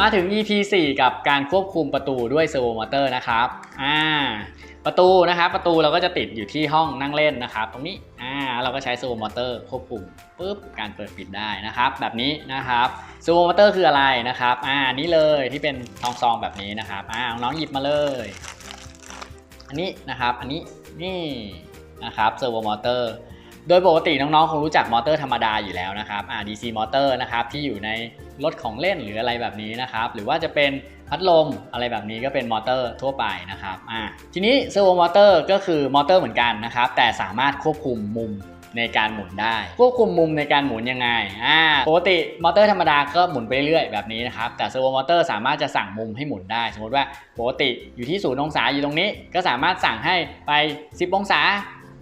มาถึง EP 4 กับการควบคุมประตูด้วยเซอร์โวมอเตอร์นะครับอ่าประตูนะครับประตูเราก็จะติดอยู่ที่ห้องนั่งเล่นนะครับ ตรงนี้อ่าเราก็ใช้เซอร์โวมอเตอร์ควบคุมปุ๊บการเปิดปิดได้นะครับ แบบนี้นะครับเซอร์โวมอเตอร์คืออะไรนะครับอ่านี่เลยที่เป็นซองซองแบบนี้นะครับอ่าน้องหยิบมาเลย อันนี้นะครับอันนี้นี่นะครับเซอร์โวมอเตอร์โดยปกติน้องๆคงรู้จักมอเตอร์ธรรมดาอยู่แล้วนะครับอ่า DC มอเตอร์นะครับที่อยู่ใน รถของเล่นหรืออะไรแบบนี้นะครับ หรือว่าจะเป็นพัดลมอะไรแบบนี้ก็เป็นมอเตอร์ทั่วไปนะครับอ่าทีนี้เซอร์โวมอเตอร์ก็คือมอเตอร์เหมือนกันนะครับ แต่สามารถควบคุมมุมในการหมุนได้ ควบคุมมุมในการหมุนยังไงอ่าปกติมอเตอร์ธรรมดาก็หมุนไปเรื่อยๆแบบนี้นะครับแต่เซอร์โวมอเตอร์สามารถจะสั่งมุมให้หมุนได้ สมมติว่าปกติอยู่ที่ศูนย์องศาอยู่ตรงนี้ ก็สามารถสั่งให้ไป 10 องศา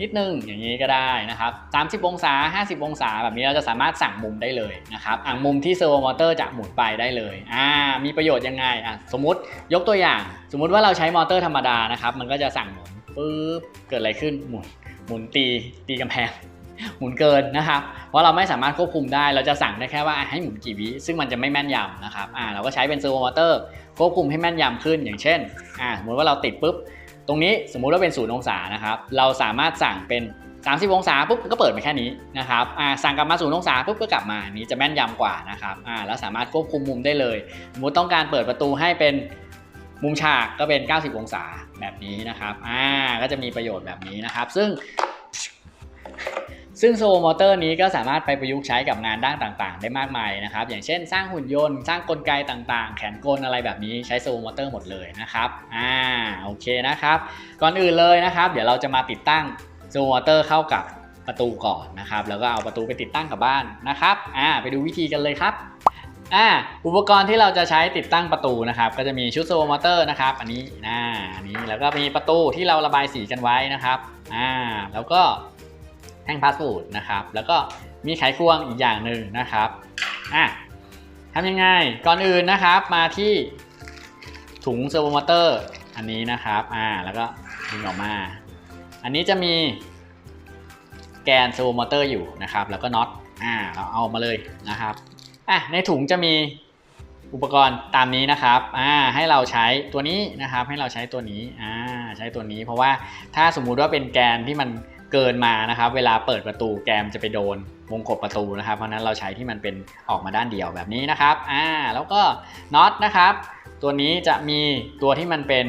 นิดนึงอย่างนี้ก็ได้นะครับ30 องศา 50 องศา แบบนี้เราจะสามารถสั่งมุมได้เลยนะครับอ่างมุมที่เซอร์โวมอเตอร์จะหมุนไปได้เลยอ่ามีประโยชน์ยังไงอะสมมติยกตัวอย่าง สมมุติว่าเราใช้มอเตอร์ธรรมดานะครับมันก็จะสั่งหมุนปุ๊บเกิดอะไรขึ้นหมุนหมุนตีตีกำแพงหมุนเกินนะครับ เพราะเราไม่สามารถควบคุมได้ เราจะสั่งได้แค่ว่าให้หมุนกี่วิซึ่งมันจะไม่แม่นยำนะครับ อ่า เราก็ใช้เป็นเซอร์โวมอเตอร์ควบคุมให้แม่นยำขึ้น อย่างเช่น อ่า สมมติว่าเราติดปุ๊บ ตรงนี้สมมุติว่าเป็นศูนย์องศานะครับ เราสามารถสั่งเป็น 30 องศาปุ๊บก็เปิดไปแค่นี้นะครับอ่าสั่งกลับมาศูนย์องศาปุ๊บก็กลับมาอันนี้จะแม่นยำกว่านะครับอ่าแล้วสามารถควบคุมมุมได้เลย สมมติต้องการเปิดประตูให้เป็นมุมฉากก็เป็น 90 องศาแบบนี้นะครับ อ่า ก็จะมีประโยชน์แบบนี้นะครับ ซึ่ง ซึ่งโซมอเตอร์นี้ก็สามารถไปประยุกต์ใช้กับงานด้านต่างๆ ได้มากมายนะครับ อย่างเช่นสร้างหุ่นยนต์ สร้างกลไกต่างๆ แขนกลอะไรแบบนี้ใช้โซมอเตอร์หมดเลยนะครับ อ่า โอเคนะครับ ก่อนอื่นเลยนะครับ เดี๋ยวเราจะมาติดตั้งโซมอเตอร์เข้ากับประตูก่อนนะครับ แล้วก็เอาประตูไปติดตั้งกับบ้านนะครับ อ่า ไปดูวิธีกันเลยครับอ่าอุปกรณ์ที่เราจะใช้ติดตั้งประตูนะครับ ก็จะมีชุดโซมอเตอร์นะครับ อันนี้อ่าอันนี้แล้วก็มีประตูที่เราระบายสีกันไว้นะครับ อ่า แล้วก็ แท่งพาสปูดนะครับ แล้วก็มีไขควงอีกอย่างหนึ่งนะครับอะทำยังไง ก่อนอื่นนะครับมาที่ถุงเซอร์โวมอเตอร์อันนี้นะครับอ่าแล้วก็ดึงออกมา อันนี้จะมีแกนเซอร์โวมอเตอร์อยู่นะครับ แล้วก็น็อตอ่าเราเอามาเลยนะครับอะในถุงจะมีอุปกรณ์ตามนี้นะครับอ่าให้เราใช้ตัวนี้นะครับ ให้เราใช้ตัวนี้อ่าใช้ตัวนี้ เพราะว่าถ้าสมมุติว่าเป็นแกนที่มัน เกินมานะครับ เวลาเปิดประตูแกมจะไปโดนวงกบประตูนะครับ เพราะนั้นเราใช้ที่มันเป็นออกมาด้านเดียวแบบนี้นะครับอ่าแล้วก็น็อตนะครับ ตัวนี้จะมีตัวที่มันเป็น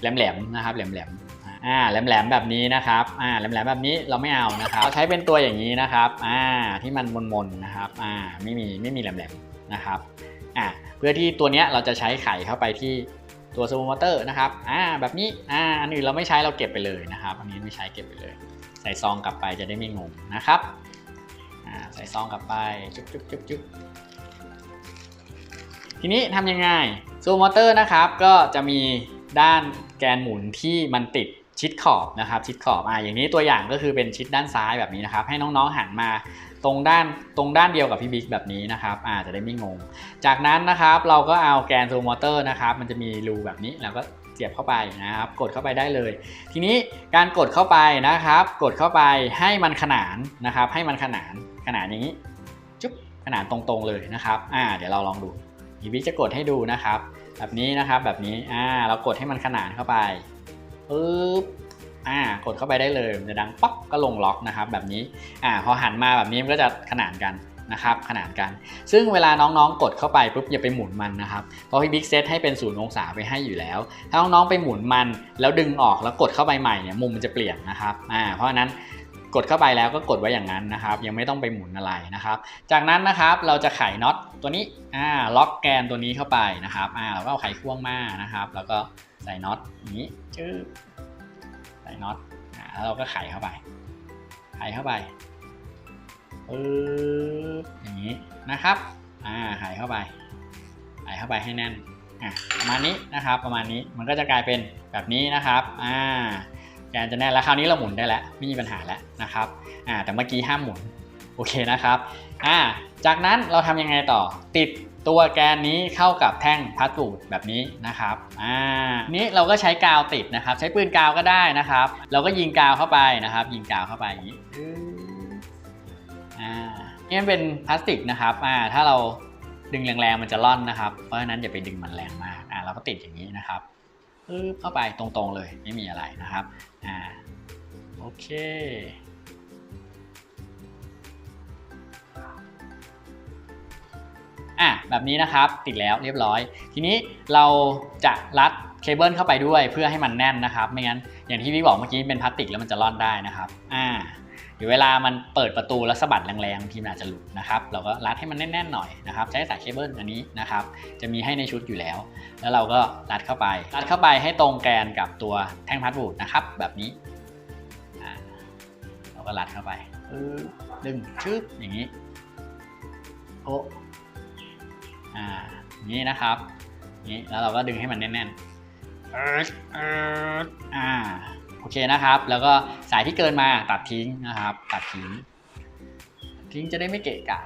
แหลมๆนะครับแหลมๆอ่าแหลมๆแบบนี้นะครับอ่าแหลมๆแบบนี้เราไม่เอานะครับใช้เป็นตัวอย่างนี้นะครับอ่าที่มันมนๆนะครับอ่าไม่มีไม่มีแหลมๆนะครับอ่าเพื่อที่ตัวเนี้ยเราจะใช้ไขเข้าไปที่ตัวสมูมอเตอร์นะครับ อ่า แบบนี้ อ่า อันอื่นเราไม่ใช้เราเก็บไปเลยนะครับ อันนี้ไม่ใช้เก็บไปเลย ส่ซองกลับไปจะได้ไม่งงนะครับใส่ซองกลับไปจุ๊บจุ๊บจุ๊บจุ๊บทีนี้ทำยังไงซูมอเตอร์นะครับก็จะมีด้านแกนหมุนที่มันติดชิดขอบนะครับชิดขอบอ่าอย่างนี้ตัวอย่างก็คือเป็นชิดด้านซ้ายแบบนี้นะครับให้น้องๆหันมา ตรงด้านตรงด้านเดียวกับพี่บิ๊กแบบนี้นะครับอาจจะได้ไม่งง จากนั้นนะครับเราก็เอาแกนโซมอเตอร์นะครับมันจะมีรูแบบนี้แล้วก็เสียบเข้าไปนะครับ กดเข้าไปได้เลย ทีนี้การกดเข้าไปนะครับ กดเข้าไปให้มันขนานนะครับ ให้มันขนานขนานอย่างนี้จุ๊บขนานตรงๆเลยนะครับอ่าเดี๋ยวเราลองดูอีวิจะกดให้ดูนะครับ แบบนี้นะครับแบบนี้อ่าเรากดให้มันขนานเข้าไปปึ๊บ อ่ากดเข้าไปได้เลยจะดังป๊อกก็ลงล็อกนะครับแบบนี้อ่าพอหันมาแบบนี้มันก็จะขนานกันนะครับขนานกัน ซึ่งเวลาน้องๆกดเข้าไปปุ๊บอย่าไปหมุนมันนะครับ เพราะพี่บิ๊กเซตให้เป็นศูนย์องศาไปให้อยู่แล้ว ถ้าน้องๆไปหมุนมัน แล้วดึงออกแล้วกดเข้าไปใหม่เนี่ยมุมมันจะเปลี่ยนนะครับอ่าเพราะนั้นกดเข้าไปแล้วก็กดไว้อย่างนั้นนะครับ ยังไม่ต้องไปหมุนอะไรนะครับ จากนั้นนะครับเราจะไขน็อตตัวนี้อ่าล็อกแกนตัวนี้เข้าไปนะครับอ่าเราก็เอาไขควงมานะครับ แล้วก็ใส่น็อตนี้จื้อ ส่น็อตอ่าแล้วเราก็ไขเข้าไป ไขเข้าไปปึ๊บอย่างนี้นะครับ อ่าไขเข้าไป ไขเข้าไปให้แน่น อะประมาณนี้นะครับ ประมาณนี้ มันก็จะกลายเป็นแบบนี้นะครับ อ่าแกนจะแน่นแล้วคราวนี้เราหมุนได้แล้ว ไม่มีปัญหาแล้วนะครับ อ่า แต่เมื่อกี้ห้ามหมุน โอเคนะครับ อ่า จากนั้นเราทำยังไงต่อ ติด ตัวแกนนี้เข้ากับแท่งพลาสติกแบบนี้นะครับ อ่า นี้เราก็ใช้กาวติดนะครับ ใช้ปืนกาวก็ได้นะครับ เราก็ยิงกาวเข้าไปนะครับ ยิงกาวเข้าไปอย่างนี้ อ่า นี่มันเป็นพลาสติกนะครับ อ่า ถ้าเราดึงแรงๆมันจะล่อนนะครับ เพราะฉะนั้นอย่าไปดึงมันแรงมาก อ่า เราก็ติดอย่างนี้นะครับปึ๊บเข้าไปตรงๆเลยไม่มีอะไรนะครับ อ่า โอเค อะแบบนี้นะครับติดแล้วเรียบร้อย ทีนี้เราจะรัดเคเบิลเข้าไปด้วยเพื่อให้มันแน่นนะครับ ไม่งั้นอย่างที่พี่บอกเมื่อกี้เป็นพลาสติกแล้วมันจะร่อนได้นะครับอ่าเดี๋ยวเวลามันเปิดประตูแล้วสะบัดแรงๆทีมันอาจจะหลุดนะครับเราก็รัดให้มันแน่นๆหน่อยนะครับใช้สายเคเบิลอันนี้นะครับจะมีให้ในชุดอยู่แล้ว แล้วเราก็รัดเข้าไป รัดเข้าไปให้ตรงแกนกับตัวแท่งพลาสติกนะครับแบบนี้อ่าเราก็รัดเข้าไปดึงชึบอย่างนี้โอ้ อ่านี้นะครับนี้แล้วเราก็ดึงให้มันแน่นๆเออเอออ่าโอเคนะครับ แล้วก็สายที่เกินมาตัดทิ้งนะครับ ตัดทิ้ง ทิ้งจะได้ไม่เกะกะ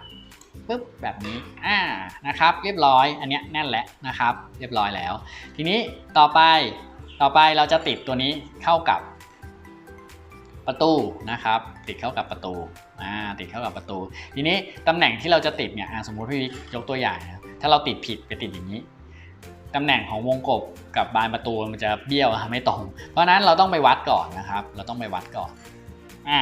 ปุ๊บแบบนี้อ่านะครับ เรียบร้อยอันเนี้ยแน่นแล้วนะครับ เรียบร้อยแล้ว ทีนี้ต่อไปต่อไปเราจะติดตัวนี้เข้ากับประตูนะครับ ติดเข้ากับประตูอ่าติดเข้ากับประตู ทีนี้ตำแหน่งที่เราจะติดเนี่ยสมมุติพี่วิกยกตัวอย่างนะ ถ้าเราติดผิดไปติดอย่างนี้ตำแหน่งของวงกบกับบานประตูมันจะเบี้ยวไม่ตรง เพราะนั้นเราต้องไปวัดก่อนนะครับ เราต้องไปวัดก่อนอ่า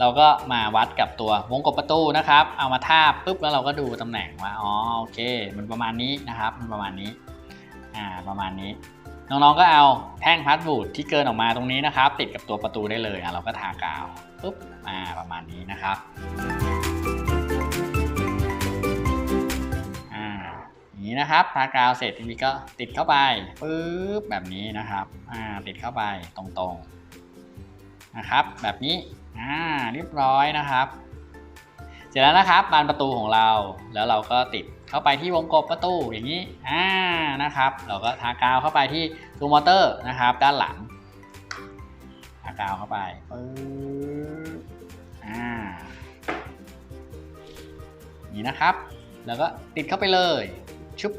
เราก็มาวัดกับตัววงกบประตูนะครับ เอามาทาบปุ๊บแล้วเราก็ดูตำแหน่งว่าอ๋อโอเค มันประมาณนี้นะครับ มันประมาณนี้อ่าประมาณนี้ น้องๆก็เอาแท่งพลาสบูดที่เกินออกมาตรงนี้นะครับ ติดกับตัวประตูได้เลยอะเราก็ทากาวปุ๊บอ่าประมาณนี้นะครับ นี้นะครับทากาวเสร็จทีนี้ก็ติดเข้าไปปุ๊บแบบนี้นะครับอ่าติดเข้าไปตรงๆนะครับ แบบนี้อ่าเรียบร้อยนะครับ เสร็จแล้วนะครับบานประตูของเราแล้วเราก็ติดเข้าไปที่วงกบประตูอย่างนี้อ่านะครับ เราก็ทากาวเข้าไปที่ตัวมอเตอร์นะครับ ด้านหลังทากาวเข้าไปปึ๊บอ่านี้นะครับ แล้วก็ติดเข้าไปเลย ชุบ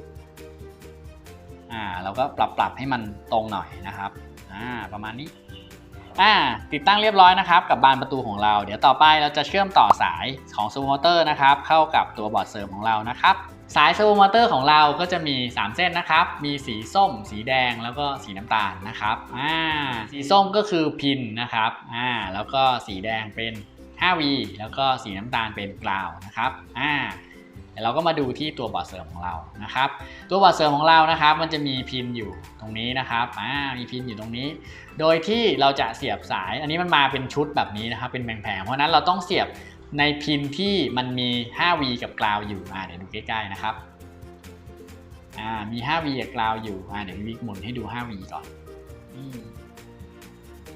อ่าเราก็ปรับปรับให้มันตรงหน่อยนะครับอ่าประมาณนี้อ่าติดตั้งเรียบร้อยนะครับ กับบานประตูของเรา เดี๋ยวต่อไปเราจะเชื่อมต่อสายของซูมอเตอร์นะครับ เข้ากับตัวบอร์ดเสริมของเรานะครับ สายซูมอเตอร์ของเราก็จะมี 3 เส้นนะครับ มีสีส้ม สีแดงแล้วก็สีน้ำตาลนะครับอ่าสีส้มก็คือพินนะครับอ่าแล้วก็สีแดงเป็น 5V แล้วก็สีน้ำตาลเป็นกราวนะครับอ่า เดี๋ยวเราก็มาดูที่ตัวบอร์ดเสริมของเรานะครับ ตัวบอร์ดเสริมของเรานะครับ มันจะมีพินอยู่ตรงนี้นะครับอ่ามีพินอยู่ตรงนี้ โดยที่เราจะเสียบสาย อันนี้มันมาเป็นชุดแบบนี้นะครับ เป็นแผงๆเพราะนั้นเราต้องเสียบในพินที่มันมี 5V กับกราวอยู่อ่าเดี๋ยวดูใกล้ๆนะครับอ่ามี 5V กับกราวอยู่อ่าเดี๋ยวพี่วิกหมุนให้ดู 5V ก่อน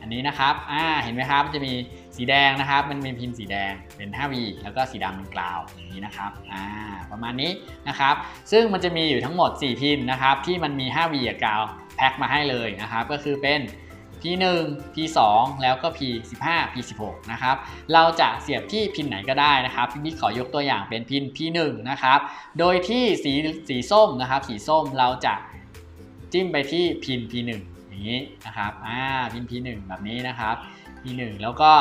อันนี้นะครับอ่าเห็นไหมครับจะมี สีแดงนะครับมันเป็นพินสีแดงเป็น 5V แล้วก็สีดำเป็นกราวอย่างนี้นะครับอ่าประมาณนี้นะครับ ซึ่งมันจะมีอยู่ทั้งหมด 4 พินนะครับ ที่มันมี 5V กับกราวแพ็คมาให้เลยนะครับ ก็คือเป็น P1 P2 แล้วก็ P15 P16 นะครับ เราจะเสียบที่พินไหนก็ได้นะครับ พี่บิ๊กขอยกตัวอย่างเป็นพิน P1 นะครับ โดยที่สีสีส้มนะครับ สีส้มเราจะจิ้มไปที่พิน P1 อย่างนี้นะครับอ่าพิน P1 แบบนี้นะครับ P1 แล้วก็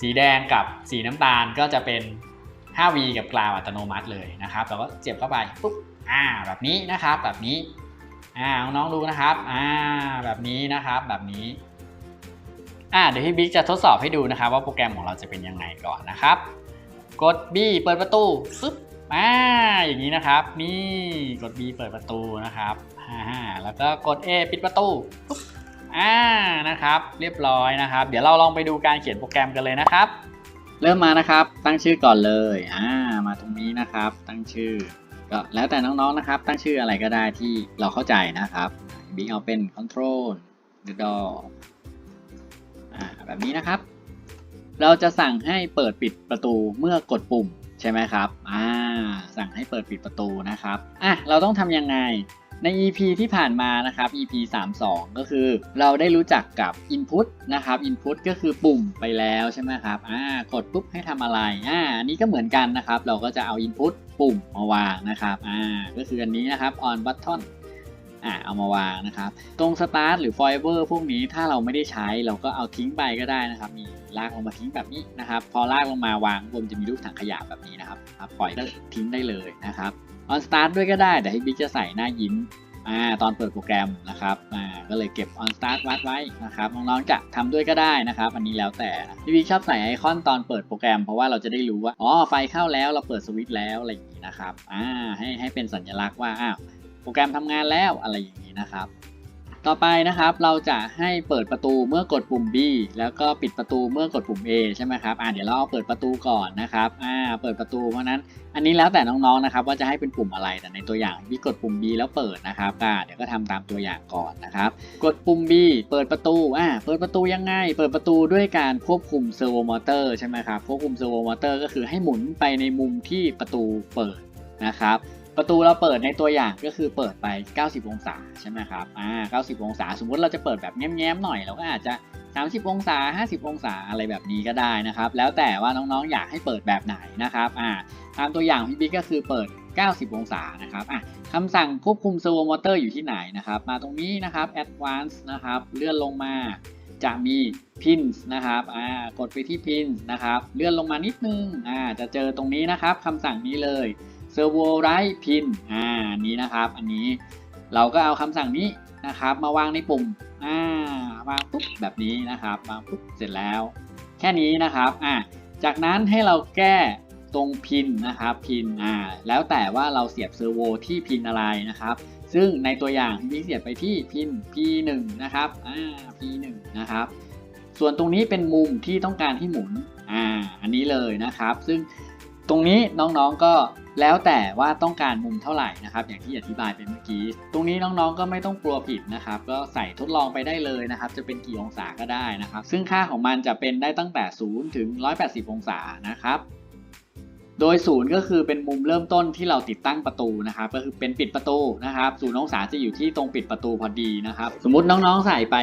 สีแดงกับสีน้ำตาลก็จะเป็น 5V กับกราวอัตโนมัติเลยนะครับเราก็เสียบเข้าไปปุ๊บอ่าแบบนี้นะครับแบบนี้อ่าน้องดูนะครับอ่าแบบนี้นะครับแบบนี้อ่าเดี๋ยวพี่บิ๊กจะทดสอบให้ดูนะครับ ว่าโปรแกรมของเราจะเป็นยังไงก่อนนะครับ กด B เปิดประตูปึ๊บอ่าอย่างนี้นะครับ นี่กด B เปิดประตูนะครับฮ่าแล้วก็กด A ปิดประตู อ่านะครับ เรียบร้อยนะครับ เดี๋ยวเราลองไปดูการเขียนโปรแกรมกันเลยนะครับ เริ่มมานะครับ ตั้งชื่อก่อนเลยอ่ามาตรงนี้นะครับ ตั้งชื่อ ก็แล้วแต่น้องๆนะครับ ตั้งชื่ออะไรก็ได้ที่เราเข้าใจนะครับบิ๊กเอาเป็น control the door อ่าแบบนี้นะครับ เราจะสั่งให้เปิดปิดประตูเมื่อกดปุ่มใช่ไหมครับ อ่า สั่งให้เปิดปิดประตูนะครับ อะ เราต้องทำยังไง ใน EP ที่ผ่านมานะครับ EP 32 ก็คือเราได้รู้จักกับ Input นะครับ Input ก็คือปุ่มไปแล้วใช่ไหมครับอ่ากดปุ๊บให้ทำอะไรอ่าอันนี้ก็เหมือนกันนะครับ เราก็จะเอา Input ปุ่มมาวางนะครับอ่าก็คืออันนี้นะครับ on button อ่าเอามาวางนะครับ ตรง start หรือ forever พวกนี้ถ้าเราไม่ได้ใช้เราก็เอาทิ้งไปก็ได้นะครับ มีลากลงมาทิ้งแบบนี้นะครับ พอลากลงมาวางบนจะมีรูปถังขยะแบบนี้นะครับครับปล่อยก็ทิ้งได้เลยนะครับ on start ด้วยก็ได้แต่ให้บิ๊กจะใส่หน้ายิ้มอ่าตอนเปิดโปรแกรมนะครับอ่าก็เลยเก็บ on start วัดไว้นะครับน้องๆจะทำด้วยก็ได้นะครับ อันนี้แล้วแต่พี่บิ๊กชอบใส่ไอคอนตอนเปิดโปรแกรมเพราะว่าเราจะได้รู้ว่าอ๋อไฟเข้าแล้วเราเปิดสวิตช์แล้วอะไรอย่างนี้นะครับอ่าให้ให้เป็นสัญลักษณ์ว่าอ้าวโปรแกรมทำงานแล้วอะไรอย่างนี้นะครับ ต่อไปนะครับเราจะให้เปิดประตูเมื่อกดปุ่ม B แล้วก็ปิดประตูเมื่อกดปุ่ม A ใช่ไหมครับอ่าเดี๋ยวเราเปิดประตูก่อนนะครับอ่าเปิดประตูเพราะนั้นอันนี้แล้วแต่น้องๆนะครับว่าจะให้เป็นปุ่มอะไรแต่ในตัวอย่างพี่กดปุ่ม B แล้วเปิดนะครับอ่าเดี๋ยวก็ทำตามตัวอย่างก่อนนะครับกดปุ่ม B เปิดประตูอ่าเปิดประตูยังไง เปิดประตูด้วยการควบคุมเซอร์โวมอเตอร์ใช่ไหมครับควบคุมเซอร์โวมอเตอร์ก็คือให้หมุนไปในมุมที่ประตูเปิดนะครับ ประตูเราเปิดในตัวอย่างก็คือเปิดไป 90 องศาใช่ไหมครับ อ่า 90 องศา สมมุติเราจะเปิดแบบแง้มๆหน่อย เราก็อาจจะ 30 องศา 50 องศาอะไรแบบนี้ก็ได้นะครับ แล้วแต่ว่าน้องๆ อยากให้เปิดแบบไหนนะครับ อ่า ตามตัวอย่างพี่บิ๊กก็คือเปิด 90 องศานะครับ อะคำสั่งควบคุมเซอร์โวมอเตอร์อยู่ที่ไหนนะครับ มาตรงนี้นะครับ advance นะครับ เลื่อนลงมาจะมี pins นะครับ อ่า กดไปที่ pins นะครับ เลื่อนลงมานิดนึง อ่า จะเจอตรงนี้นะครับคำสั่งนี้เลย servo write pin อ่านี้นะครับ อันนี้เราก็เอาคำสั่งนี้นะครับ มาวางในปุ่มอ่าวางปุ๊บแบบนี้นะครับวางปุ๊บเสร็จแล้ว แค่นี้นะครับอ่าจากนั้นให้เราแก้ตรงพินนะครับพินอ่าแล้วแต่ว่าเราเสียบเซอร์โวที่พินอะไรนะครับ ซึ่งในตัวอย่างที่เสียบไปที่พิน P1 นะครับอ่า P1 นะครับ ส่วนตรงนี้เป็นมุมที่ต้องการที่หมุนอ่าอันนี้เลยนะครับ ซึ่ง ตรงนี้น้องๆก็แล้วแต่ว่าต้องการมุมเท่าไหร่นะครับ อย่างที่อธิบายไปเมื่อกี้ ตรงนี้น้องๆก็ไม่ต้องกลัวผิดนะครับ ก็ใส่ทดลองไปได้เลยนะครับ จะเป็นกี่องศาก็ได้นะครับ ซึ่งค่าของมันจะเป็นได้ตั้งแต่ 0 ถึง 180 องศานะครับ โดยศูนย์ก็คือเป็นมุมเริ่มต้นที่เราติดตั้งประตูนะครับ ก็คือเป็นปิดประตูนะครับศูนย์องศาจะอยู่ที่ตรงปิดประตูพอดีนะครับ สมมติน้องๆใส่ไป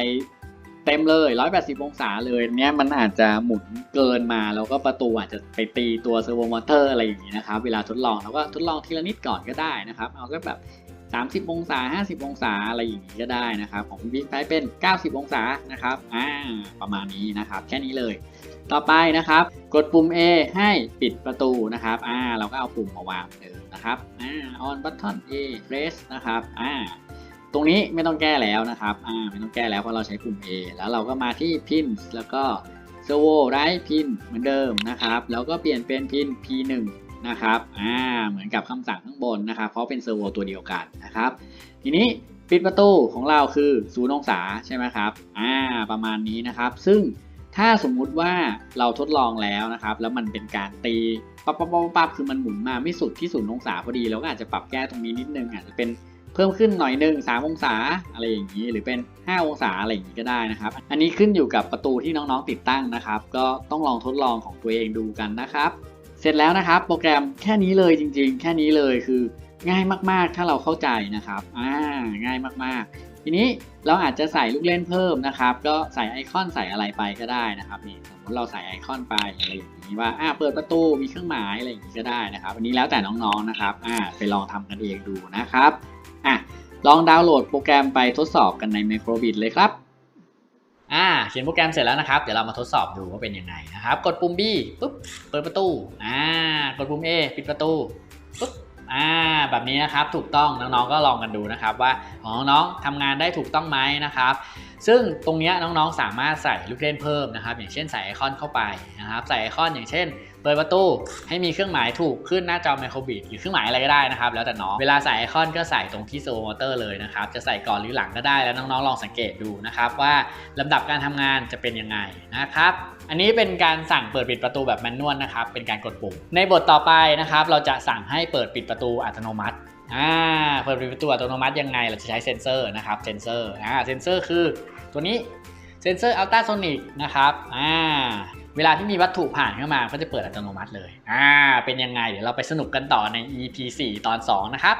เต็มเลย 180 องศาเลยเนี้ยมันอาจจะหมุนเกินมาแล้วก็ประตูอาจจะไปตีตัวเซอร์โวมอเตอร์อะไรอย่างนี้นะครับเวลาทดลองเราก็ทดลองทีละนิดก่อนก็ได้นะครับเอาสักแบบ30 องศา 50 องศาอะไรอย่างนี้ก็ได้นะครับ ของพี่บิ๊กใช้เป็น 90 องศานะครับอ่าประมาณนี้นะครับ แค่นี้เลย ต่อไปนะครับ กดปุ่ม A ให้ปิดประตูนะครับอ่าเราก็เอาปุ่มมาวางเดิมนะครับอ่า on button A press นะครับอ่า ตรงนี้ไม่ต้องแก้แล้วนะครับอ่าไม่ต้องแก้แล้วเพราะเราใช้ปุ่ม A แล้วเราก็มาที่ pin แล้วก็ servo write pin เหมือนเดิมนะครับ แล้วก็เปลี่ยนเป็น pin P1 นะครับอ่าเหมือนกับคำสั่งข้างบนนะครับ เพราะเป็นเซอร์โวตัวเดียวกันนะครับ ทีนี้ปิดประตูของเราคือ0องศาใช่ไหมครับอ่าประมาณนี้นะครับ ซึ่งถ้าสมมุติว่าเราทดลองแล้วนะครับ แล้วมันเป็นการตีปั๊บปั๊บปั๊บปั๊บคือมันหมุนมาไม่สุดที่ศูนย์องศาพอดีเราก็อาจจะปรับแก้ตรงนี้นิดนึงอาจจะเป็น เพิ่มขึ้นหน่อยหนึ่ง3องศาอะไรอย่างนี้ หรือเป็น 5 องศาอะไรอย่างนี้ก็ได้นะครับ อันนี้ขึ้นอยู่กับประตูที่น้องๆติดตั้งนะครับ ก็ต้องลองทดลองของตัวเองดูกันนะครับ เสร็จแล้วนะครับ โปรแกรมแค่นี้เลยจริง ๆ แค่นี้เลยคือง่ายมากๆ ถ้าเราเข้าใจนะครับอ่าง่ายมากๆ ทีนี้เราอาจจะใส่ลูกเล่นเพิ่มนะครับ ก็ใส่ไอคอนใส่อะไรไปก็ได้นะครับนี่สมมติเราใส่ไอคอนไปอะไรอย่างนี้ว่าอ่าเปิดประตูมีเครื่องหมายอะไรอย่างนี้ก็ได้นะครับ อันนี้แล้วแต่น้องๆนะครับอ่าไปลองทำกันเองดูนะครับ อะลองดาวน์โหลดโปรแกรมไปทดสอบกันใน Microbit เลยครับอ่าเขียนโปรแกรมเสร็จแล้วนะครับ เดี๋ยวเรามาทดสอบดูว่าเป็นยังไงนะครับ กดปุ่ม B ปุ๊บเปิดประตูอ่ากดปุ่ม A ปิดประตูปุ๊บอ่าแบบนี้นะครับถูกต้องน้องๆก็ลองกันดูนะครับว่าของน้องๆทำงานได้ถูกต้องไหมนะครับ ซึ่งตรงนี้น้องๆสามารถใส่ลูกเล่นเพิ่มนะครับ อย่างเช่นใส่ไอคอนเข้าไปนะครับ ใส่ไอคอนอย่างเช่น ปิดประตูให้มีเครื่องหมายถูกขึ้นหน้าจอไมโครบิดหรือเครื่องหมายอะไรก็ได้นะครับ แล้วแต่น้องเวลาใส่ไอคอนก็ใส่ตรงที่โซมอเตอร์เลยนะครับ จะใส่ก่อนหรือหลังก็ได้แล้วน้องๆลองสังเกตดูนะครับว่าลำดับการทำงานจะเป็นยังไงนะครับอันนี้เป็นการสั่งเปิดปิดประตูแบบแมนนวลนะครับเป็นการกดปุ่ม ในบทต่อไปนะครับเราจะสั่งให้เปิดปิดประตูอัตโนมัติอ่าเปิดปิดประตูอัตโนมัติยังไงเราจะใช้เซ็นเซอร์นะครับเซ็นเซอร์อ่าเซ็นเซอร์คือตัวนี้เซ็นเซอร์อัลตราโซนิกนะครับอ่า เวลาที่มีวัตถุผ่านเข้ามาก็จะเปิดอัตโนมัติเลยอ่าเป็นยังไงเดี๋ยวเราไปสนุกกันต่อใน EP 4 ตอน 2 นะครับ